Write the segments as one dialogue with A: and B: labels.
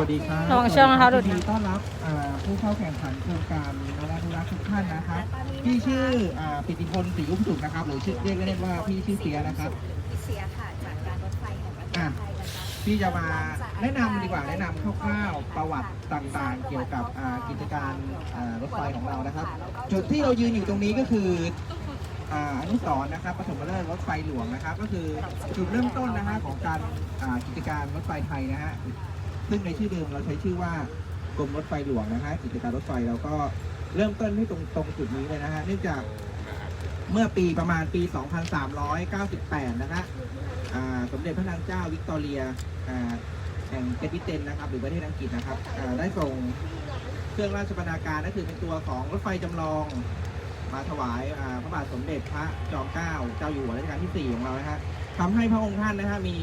A: วัสดีครับระวังช่องนะคะสวัสดูดีดต้อนรับอ่าผู้เข้าแข่งขันโครงการนวัตกรรมทุกท่านนะครับ
B: พี่ชื่อ
A: อ่าปิติพลศรีอุ้มสุขนะครับหรือชื่อเรียกเล่นๆว่าพี่ชื่อเสียนะครับ
B: พิเศษค่ะจากการรถไฟแห่งประเทศไทยนะคะพี่จะมาแนะนำดีกว่าแนะนำคร่าวๆประวัติ
A: ต่างๆ เกี่ยวกับอ่ากิจการอ่ารถไฟของเรานะครับ
B: จุดที่เรายืนอยู่ตรงนี้ก็คือ
A: อ่าอนุสรณ์นะครับปฐมฤกษ์รถไฟหลวงนะครับ ก็คือ
B: จุดเริ่มต้นนะฮะของการ
A: อ่ากิจการรถไฟไทยนะฮะ ซึ่งในชื่อเดิมเราใช้ชื่อว่ากรมรถไฟหลวงนะฮะกิจการรถไฟเราก็เริ่มต้นที่ตรงตรงจุดนี้เลยนะฮะเนื่องจากเมื่อปีประมาณปี 2398 นะฮะสมเด็จพระนางเจ้าวิกตอเรียแห่งเกติเตนนะครับหรือประเทศอังกฤษนะครับได้ส่งเครื่องราชบรรณาการก็คือเป็นตัวของรถไฟจำลองมาถวายพระบาทสมเด็จพระจอมเกล้าเจ้าอยู่หัวรัชกาลที่ 4 ของเรานะฮะทำให้พระองค์ท่านนะฮะมี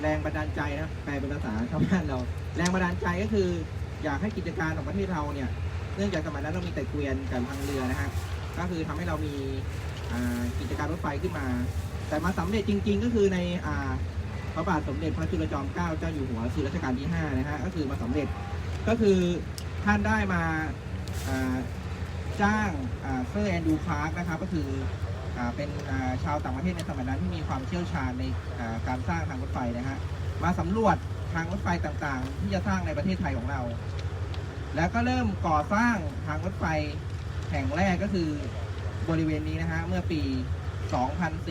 A: แรงบันดาลใจนะแปลเป็นภาษาชาวบ้านเรา แรงบันดาลใจก็คือ อยากให้กิจการของประเทศเราเนี่ย เนื่องจากสมัยนั้นเรามีแต่เกวียนกับทางเรือนะฮะก็คือทำให้เรามีกิจการรถไฟขึ้นมา แต่มาสำเร็จจริง ๆ ก็คือในอพระบาทสมเด็จพระจุลจอมเกล้าเจ้าอยู่หัวรัชกาลที่5นะฮะก็คือมาสำเร็จก็คือท่านได้มาจ้างเซอร์แอนดูคลาร์กนะครับก็คือ เป็นชาวต่างประเทศในสมัยนั้นที่มีความเชี่ยวชาญในการสร้างทางรถไฟนะฮะมาสำรวจทางรถไฟต่างๆ ที่จะสร้างในประเทศไทยของเรา แล้วก็เริ่มก่อสร้างทางรถไฟแห่งแรกก็คือบริเวณนี้นะฮะเมื่อปี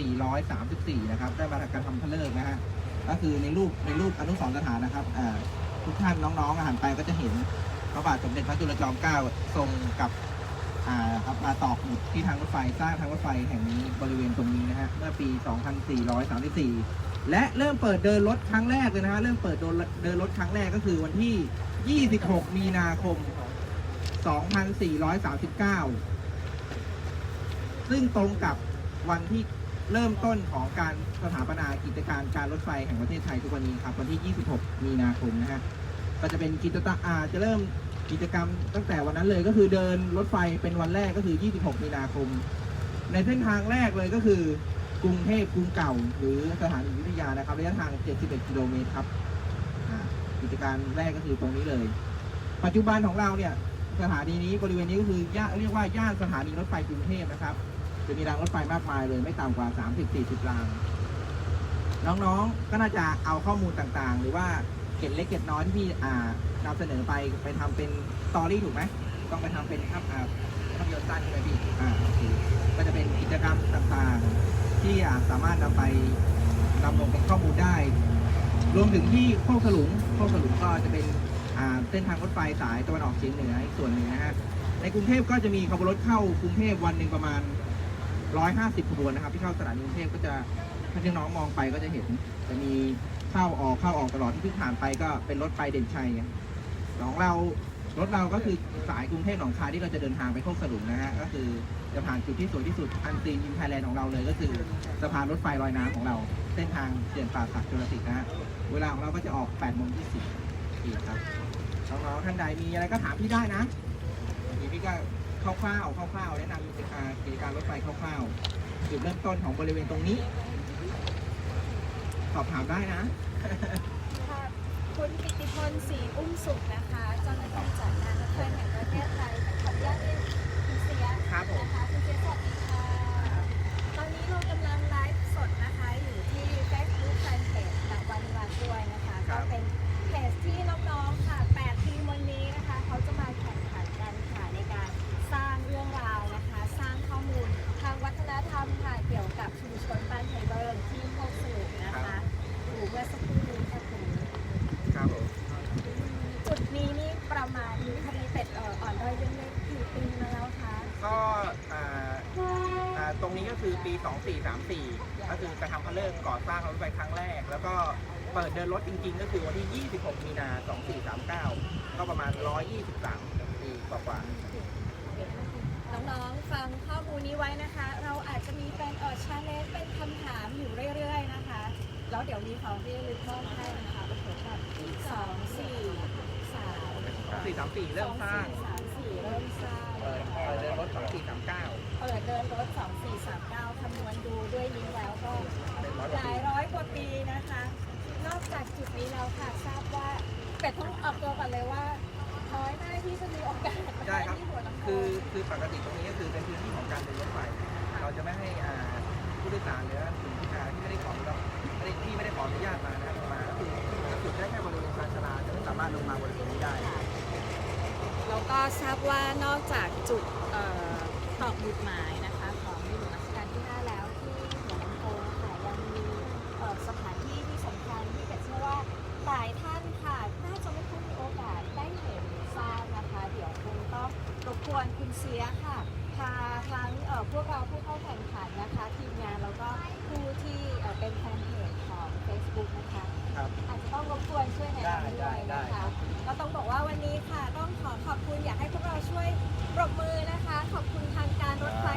A: 2434 นะครับ ได้มาการทำพระเลิกนะฮะก็คือในรูปในรูปอนุสรณ์สถานนะครับทุกท่านน้องๆอาหารไปก็จะเห็นพระบาทสมเด็จพระจุลจอมเกล้าทรงกับ อ่าครับมาตอกหมุดที่ทางรถไฟสร้างทางรถไฟแห่งนี้บริเวณตรงนี้นะฮะเมื่อปี 2434 และเริ่มเปิดเดินรถครั้งแรกเลยนะฮะเริ่มเปิดเดินรถครั้งแรกก็คือวันที่ 26 มีนาคม 2439 ซึ่งตรงกับวันที่เริ่มต้นของการสถาปนากิจการการรถไฟแห่งประเทศไทยทุกวันนี้ครับวันที่ 26 มีนาคมนะฮะก็จะเป็นกิจกรรมอาจะเริ่ม กิจกรรมตั้งแต่วันนั้นเลยก็คือเดินรถไฟเป็นวันแรกก็คือ 26 มีนาคม ในเส้นทางแรกเลยก็คือกรุงเทพกรุงเก่า หรือสถานีอยุธยานะครับระยะทาง 71 กิโลเมตรครับกิจการแรกก็คือตรงนี้เลย ปัจจุบันของเราเนี่ยสถานีนี้บริเวณนี้ก็คือย่าเรียกว่าย่านสถานีรถไฟกรุงเทพนะครับ จะมีรางรถไฟมากมายเลย ไม่ต่ำกว่า 30-40ราง น้องๆก็น่าจะเอาข้อมูลต่างๆ หรือว่า ร็ดเล็กเกร็ดน้อยที่พี่อ่านำเสนอไปไปทำเป็นสตอรี่ถูกไหมต้องไปทำเป็นครับอ่าภาพยนตร์สั้นใช่ไหมพี่อ่าโอเคก็จะเป็นกิจกรรมต่างๆ ที่อ่าสามารถนำไปนำลงเป็นข้อมูลได้ รวมถึงที่โคกสลุงโคกสลุงก็จะเป็นอ่าเส้นทางรถไฟสายตะวันออกเฉียงเหนืออีกส่วนหนึ่งนะฮะในกรุงเทพก็จะมีขบวนรถเข้ากรุงเทพวันหนึ่งประมาณ 150ขบวนนะครับที่เข้าสถานีกรุงเทพก็จะถ้าที่น้องมองไปก็จะเห็นจะมี เข้าออกเข้าออกตลอดที่เพิ่งผ่านไปก็เป็นรถไฟเด่นชัยของเรารถเราก็คือสายกรุงเทพหนองคายที่เราจะเดินทางไปโคกสลุงนะฮะก็คือจะผ่านจุดที่สวยที่สุดอันซีนยิมไทยแลนด์ของเราเลย ก็คือสะพานรถไฟลอยน้ำของเรา เส้นทางเขื่อนป่าสักจุลสิทธิ์นะฮะเวลาของเราก็จะออก8โมง20ปีครับน้องๆท่านใดมีอะไรก็ถามพี่ได้นะทีพี่ก็คร่าวๆคร่าวๆแนะนำกิจการรถไฟคร่าวๆจุดเริ่มต้นของบริเวณตรงนี้ สอบถามได้นะ
B: ค่ะคุณปิติพลศรีอุ้มสุขนะคะเจ้าหน้าที่จากการรถไฟแห่งประเทศไทยขออนุญาตเรียกคุณเสีย
A: ครับผม นะ
B: คะคุณเสียสวัสดีค่ะ ตอนนี้เรากำลังไลฟ์สดนะคะอยู่ที่ Facebook Fanpage จากวันวันด้วยนะคะ ครั ก็ บ เป็นเพจที่น้องๆค่ะ8ทีมวันนี้นะคะ เขาจะมาแข่งขันกันค่ะในการสร้างเรื่องราวนะคะ สร้างข้อมูลทางวัฒนธรรมค่ะเกี่ยวกับชุมชนบ้านไทเบิร์นที่โคกสลุกนะคะอยู่เมื่อสักครู่นี้ค่ะคุณ
A: ครับผม
B: จุดนี้นี่ประมาณนี้คดีเป็ดเอ่ออ่อนด้อยเรื่องเล็กกี่ปีมาแล้วคะ
A: ก็อ่าอ่าตรงนี้ก็คือปี 2434 ก็คือกระ ทำพระเลิกษ์ก่อสร้างรถไฟครั้งแรก แล้วก็เปิดเดินรถจริงๆ ก็คือวันที่ 26 มีนา 2439 ก็ประมาณ 123 ปีกว่าๆ
B: น้องๆ ฟังข้อมูลนี้ไว้นะคะ เราอาจจะมีเป็นเออชาเลนจ์เป็นคำถามอยู่เรื่อยๆนะคะ แล้วเดี๋ยวมีของที่ระลึกมอบให้นะคะโอ้โหแบบสองสี่สา
A: ม434เริ่มสร้าง
B: สามสี่เริ่มสร้าง เปิดเปิ
A: ดเดินรถ 2439เ
B: ปิดเดินรถ 2439 คำนวณดูด้วยนิ้วแล้วก็
A: เป็นร้อยกหว่าลาปีย
B: ร้อยกว่าปีนะคะ นอกจากจุดนี้แล้วค่ะทราบว่าเป็ดต้องออกตัวก่อนเลยว่าน้อยมากที่จะมีโอกาสมาได้ครับ ที่หัวลำโพคือง
A: คือปกติตรงนี้ก็คือเป็นพื้นที่ของการเดินรถไฟ
B: เรา
A: จะไม่ให้อ่าผู้โดยสารหรือว่าถึงที่ที่ไม่ได้ขออนุญาตไม่ได้ที่ไม่ได้ขออนุญาตมานะครับลงมาก็คือจะจุดได้แค่บริเวณชานชาลาจะไม่สามารถลงมาบริเวณนี้ได้
B: แล้วก็ทราบว่านอกจากจุด จุดหมายนะคะของในหลวงรัชกาลที่ 5 แล้วที่หัวงำโพงค่ะยังมีสถานที่ที่สำคัญที่เกิดเชื่อว่าหลายท่านค่ะน่าจะไม่คุ้นมโอกาสได้เห็นทราบนะคะ เดี๋ยวคงต้องรบกวนคุณเสียค่ะพาทั้งพวกเราผู้เข้าแข่งขันนะคะทีมงานแล้วก็ผู้ที่เป็นแฟนเพจของ Facebook นะคะอาจจะต้องรบกวนช่วยแนะนำด้วยไนะคะบ ก็ต้องบอกว่าวันนี้ค่ะต้องขอขอบคุณอยากให้พวกเราช่วย ปรบมือนะคะ ขอบคุณทางการรถไฟ